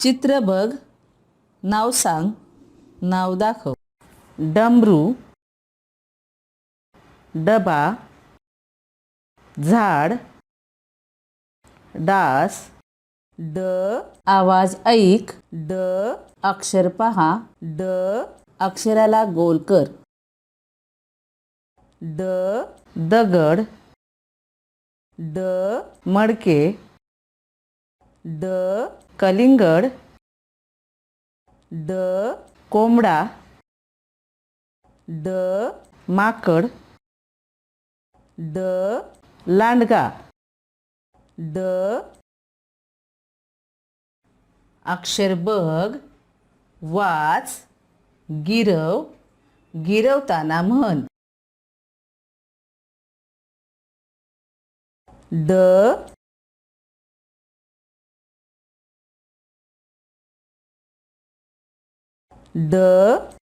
चित्र बघ. नाव सांग. नाव दाखव. डमरू. डबा. झाड. डास. ड. आवाज ऐक. ड. अक्षर पहा. ड. अक्षराला गोल कर. ड. दगड. ड. मडके. ड कलिंगड ड कोंबडा ड माकड ड लांडगा ड अक्षर बघ वाच गिरव गिरवताना म्हण. ड ड